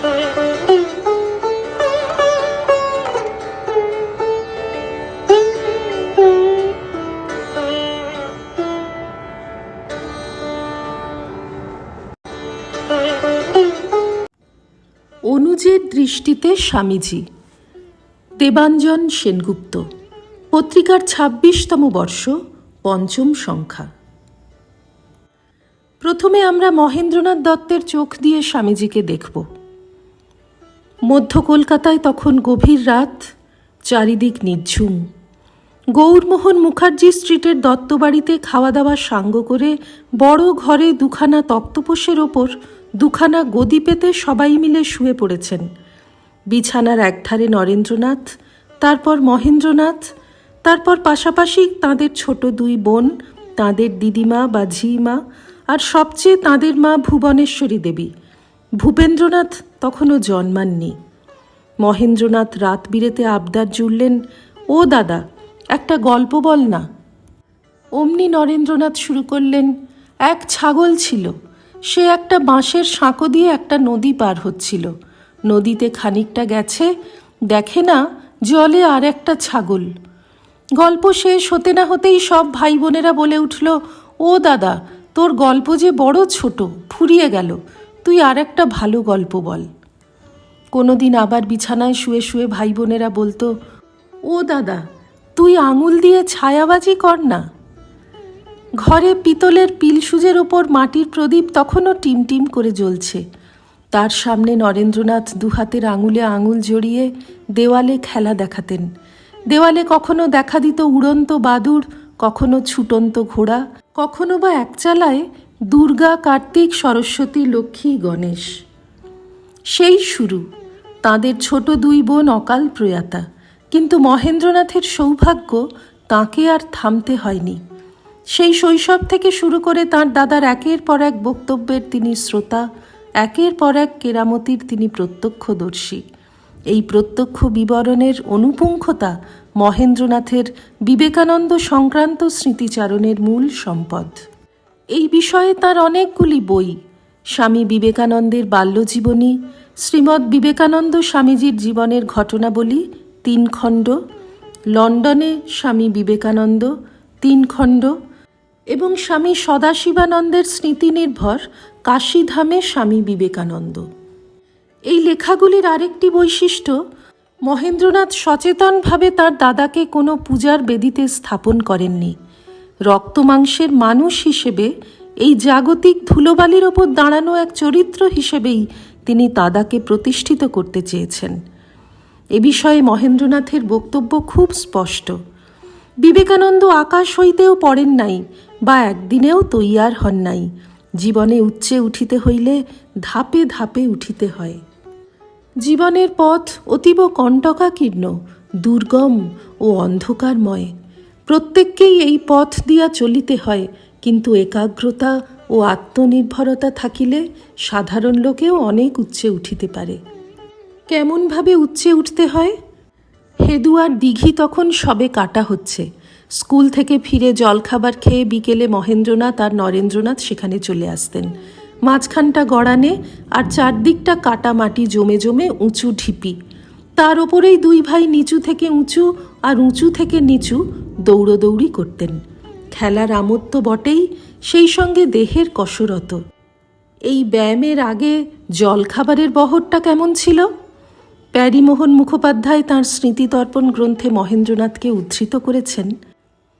অনুজের দৃষ্টিতে স্বামীজি। দেবাঞ্জন সেনগুপ্ত, পত্রিকার ছাব্বিশতম বর্ষ, পঞ্চম সংখ্যা। প্রথমে আমরা মহেন্দ্রনাথ দত্তের চোখ দিয়ে স্বামীজিকে দেখব। মধ্য কলকাতায় তখন গভীর রাত, চারিদিক নিঝুম। গৌরমোহন মুখার্জি স্ট্রিটের দত্তবাড়িতে খাওয়া দাওয়া সাঙ্গ করে বড় ঘরে দুখানা তক্তপোষের ওপর দুখানা গদি পেতে সবাই মিলে শুয়ে পড়েছেন। বিছানার একধারে নরেন্দ্রনাথ, তারপর মহেন্দ্রনাথ, তারপর পাশাপাশি তাঁদের ছোট দুই বোন, তাঁদের দিদিমা বা ঝিমা, আর সবচেয়ে তাঁদের মা ভুবনেশ্বরী দেবী। ভূপেন্দ্রনাথ তখনও জন্মাননি। মহেন্দ্রনাথ রাত বিরেতে আবদার জুড়লেন, ও দাদা, একটা গল্প বল না। অমনি নরেন্দ্রনাথ শুরু করলেন, এক ছাগল ছিল, সে একটা বাঁশের সাঁকো দিয়ে একটা নদী পার হচ্ছিল। নদীতে খানিকটা গেছে, দেখে না জলে আর একটা ছাগল। গল্প শেষ হতে না হতেই সব ভাই বোনেরা বলে উঠল, ও দাদা, তোর গল্প যে বড় ছোট, ফুরিয়ে গেল। তুই আর একটা ভালো গল্প বল। কোনোদিন আবার বিছানায় শুয়ে শুয়ে ভাই বোনেরা বলতো, ও দাদা, তুই আঙুল দিয়ে ছায়াবাজি কর না। ঘরে পিতলের পিলসুজের ওপর মাটির প্রদীপ তখনও টিমটিম করে জ্বলছে। তার সামনে নরেন্দ্রনাথ দুহাতের আঙুলে আঙুল জড়িয়ে দেওয়ালে খেলা দেখাতেন। দেওয়ালে কখনো দেখা দিত উড়ন্ত বাদুর কখনো ছুটন্ত ঘোড়া, কখনো বা একচালায় দুর্গা কার্তিক সরস্বতী লক্ষ্মী গণেশ। সেই শুরু, তাদের ছোট দুই বোন অকাল প্রয়াতা। কিন্তু মহেন্দ্রনাথের সৌভাগ্য তাকে আর থামতে হয়নি। সেই শৈশব থেকে শুরু করে তার দাদার একের পর এক বক্তব্যের তিনি শ্রোতা, একের পর এক কেরামতির তিনি প্রত্যক্ষদর্শী। এই প্রত্যক্ষ বিবরণের অনুপুঙ্খতা মহেন্দ্রনাথের বিবেকানন্দ সংক্রান্ত স্মৃতিচারণের মূল সম্পদ। এই বিষয়ে তার অনেকগুলি বই, স্বামী বিবেকানন্দের বাল্যজীবনী শ্রীমৎ বিবেকানন্দ স্বামীজির জীবনের ঘটনাবলী, তিন খণ্ড, লন্ডনে স্বামী বিবেকানন্দ, তিন খণ্ড এবং স্বামী সদাশিবানন্দের স্মৃতি নির্ভর কাশীধামে স্বামী বিবেকানন্দ। এই লেখাগুলির আরেকটি বৈশিষ্ট্য, মহেন্দ্রনাথ সচেতনভাবে তার দাদাকে কোনো পূজার বেদিতে স্থাপন করেননি। রক্তমাংসের মানুষ হিসেবে এই জাগতিক ধুলোবালির ওপর দাঁড়ানো এক চরিত্র হিসেবেই তিনি দাদাকে প্রতিষ্ঠিত করতে চেয়েছেন। এ বিষয়ে মহেন্দ্রনাথের বক্তব্য খুব স্পষ্ট। বিবেকানন্দ আকাশ হইতেও পড়েন নাই বা একদিনেও তৈয়ার হন নাই। জীবনে উচ্চে উঠিতে হইলে ধাপে ধাপে উঠিতে হয়। জীবনের পথ অতীব কণ্টকাকীর্ণ, দুর্গম ও অন্ধকারময়। প্রত্যেককেই এই পথ দিয়া চলিতে হয়, কিন্তু একাগ্রতা ও আত্মনির্ভরতা থাকিলে সাধারণ লোকেও অনেক উচ্চে উঠিতে পারে। কেমনভাবে উচ্চে উঠতে হয়? হেদুয়ার দিঘি তখন সবে কাটা হচ্ছে। স্কুল থেকে ফিরে জলখাবার খেয়ে বিকেলে মহেন্দ্রনাথ আর নরেন্দ্রনাথ সেখানে চলে আসতেন। মাঝখানটা গড়ানে আর চারদিকটা কাটা মাটি জমে জমে উঁচু ঢিপি। তার ওপরেই দুই ভাই নিচু থেকে উঁচু আর উঁচু থেকে নিচু দৌড়দৌড়ি করতেন। খেলার আমোদ তো বটেই সেই সঙ্গে দেহের কসরত এই ব্যায়ামের আগে জলখাবারের বহরটা কেমন ছিল? প্যারিমোহন মুখোপাধ্যায় তাঁর স্মৃতিতর্পণ গ্রন্থে মহেন্দ্রনাথকে উদ্ধৃত করেছেন,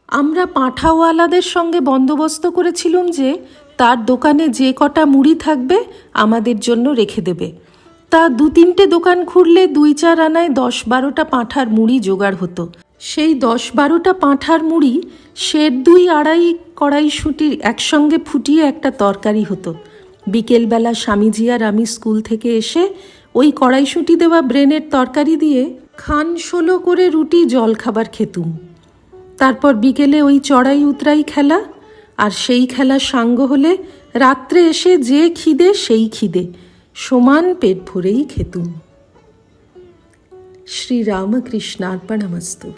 আমরা পাঁঠাওয়ালাদের সঙ্গে বন্দোবস্ত করেছিলুম যে তার দোকানে যে কটা মুড়ি থাকবে আমাদের জন্য রেখে দেবে। তা দু তিনটে দোকান খুঁড়লে দুই চার আনায় দশ বারোটা পাঁঠার মুড়ি জোগাড় হতো। সেই দশ বারোটা পাঁঠার মুড়ি শের দুই আড়াই কড়াইশুঁটির একসঙ্গে ফুটিয়ে একটা তরকারি হতো। বিকেলবেলা স্বামীজি আর আমি স্কুল থেকে এসে ওই কড়াইশুঁটি দেওয়া ব্রেনের তরকারি দিয়ে খান ষোলো করে রুটি জল খাবার খেতুম। তারপর বিকেলে ওই চড়াই উতরাই খেলা আর সেই খেলা সাঙ্গ হলে রাত্রে এসে যে খিদে সেই খিদে। সমান পেট ভরেই খেতুম। শ্রীরামকৃষ্ণার্পণমস্তু।